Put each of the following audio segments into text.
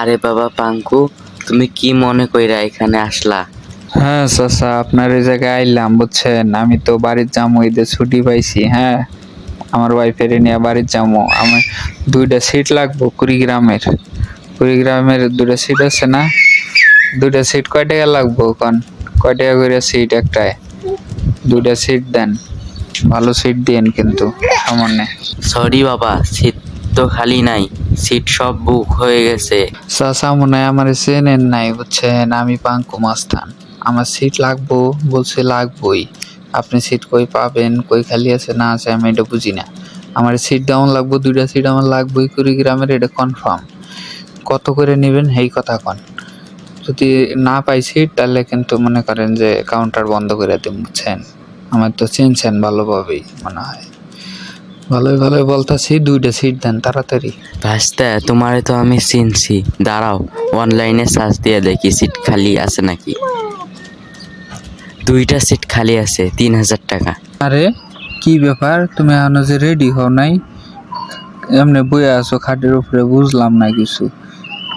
আরে বাবা পাঙ্কু তুমি কি মনে কইরা এখানে আসলা? হ্যাঁ চাচা আপনার এই জায়গায় আইলাম বুঝছেন? আমি তো বাড়ির যাব ঈদের ছুটি পাইছি হ্যাঁ? আমার ওয়াইফের নিয়ে বাড়ির যাব আমার দুইটা সিট লাগবো কুড়িগ্রামের। কুড়িগ্রামের দুইটা সিট আছে না? দুইটা সিট কয় টাকা লাগবো কন কয় টাকা করে সিট একটায়? দুইটা সিট দেন। ভালো সিট দিন কিন্তু সামনে সরি বাবা সিট তো খালি নাই সিট সব বুক হয়ে গেছে। চাচা মনে হয় আমার চেনেন নাই, বুঝছেন? আমি পাঙ্কু মাস্তান। আমার সিট লাগবো, বলছে লাগবই। আপনি সিট কই পাবেন, কই খালি আছে, না আছে, আমি এটা বুঝি না। আমার সিট ডাউন লাগবো, দুইটা সিট আমার লাগবেই, কুড়িগ্রামের, এটা কনফার্ম কত করে নেবেন এই কথা কন। যদি না পাই সিট তাহলে কিন্তু মনে করেন যে কাউন্টার বন্ধ করে দিন বুঝছেন? আমার তো চিনছেন ভালোভাবেই, মনে হয়। ভালোই ভালোই বলতাছি দুইটা সিট দেন তাড়াতাড়ি। ভাস্তা তোমারে তো আমি চিনছি। দাঁড়াও অনলাইনে সার্চ দিয়ে দেখি সিট খালি আছে নাকি? দুইটা সিট খালি আছে তিন হাজার টাকা। আরে কি ব্যাপার? তুমি এখনও যে রেডি হও নাই? এমনি বইয়ে আছো খাটের উপরে বুঝলাম না কিছু।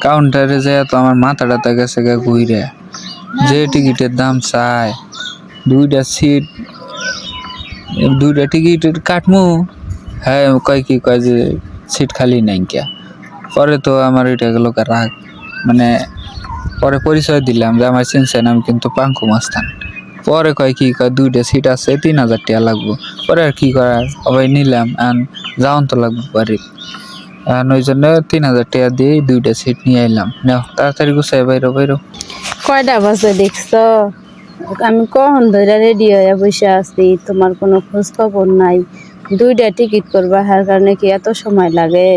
কাউন্টারে যায় তো আমার মাথা টাথা গেছে গা ঘুরে যে টিকিটের দাম চায় দুইটা সিট দুইটা টিকিট কাটমু। হ্যাঁ কয় কি কয় যে সিট খালি নাই কিয়া পরে তো আমার এটা গেল রাগ। মানে পরে পরিচয় দিলাম যে আমার চিনছেন আমি কিন্তু পাঙ্কু মাস্তান। পরে কয় কি কয়, দুইটা সিট আছে, তিন হাজার টাকা লাগবো। পরে আর কি করার? সবাই নিলাম আর যাওন তো লাগবো বাড়ি। আর ওই জন্য তিন হাজার টাকা দিয়ে দুইটা সিট নিয়ে আইলাম নাও, তাড়াতাড়ি গুছাই বাইরো বাইরো। কয়টা বাজে দেখছ? আমি কখন ধরে রেডি হয়ে বসে আছি, তোমার কোনো খোঁজ খবর নাই। দুইটা টিকিট করবা, হার কারণে কি এত সময় লাগে?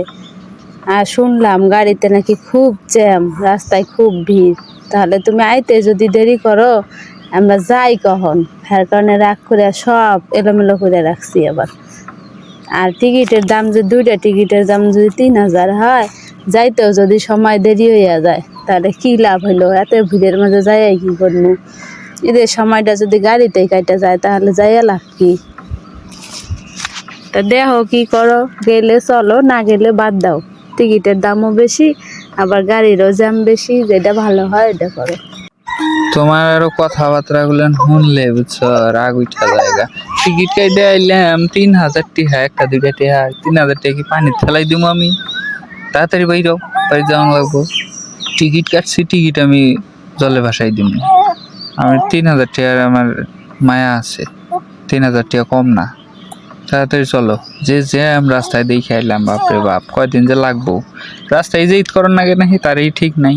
আর শুনলাম গাড়িতে নাকি খুব জ্যাম, রাস্তায় খুব ভিড়। তাহলে তুমি আইতে যদি দেরি করো, আমরা যাই কখন? হার কারণে রাগ করে সব এলোমেলো করে রাখছি আবার। আর টিকিটের দাম যদি, দুইটা টিকিটের দাম যদি তিন হাজার হয়, যাইতেও যদি সময় দেরি হইয়া যায়, তাহলে কি লাভ হইল? এত ভিড়ের মাঝে যাই কি করব? এদের সময়টা যদি গাড়িতে কাটা যায়, তাহলে যাইয়া লাভ কি? তা দেহ কি করো, গেলে চলো, না গেলে বাদ দাও। টিকিটের দামও বেশি, আবার গাড়িরও জ্যাম বেশি, যেটা ভালো হয় এটা করো। তোমার আরও কথাবার্তা গুলো শুনলে বুঝছ, রাগ উঠা জায়গা। টিকিট কেটে আইলাম, তিন হাজার টিহা, একটা দুইটা টিহা, তিন হাজার টাকা কি পানি ফেলাই দিব আমি? তাড়াতাড়ি বাইরও বাড়ি যাওয়া লাগবো। টিকিট কাটছি, টিকিট আমি জলে ভাসাই দিব আমার তিন হাজার টাকার আমার মায়া আছে, তিন হাজার টাকা কম না। তাড়াতাড়ি চলো। যে যে আমি রাস্তায় দেখে আইলাম, বাপরে বাপ, কয়দিন যে লাগবো? রাস্তায় যে ঈদ করার না নাকি তারই ঠিক নাই।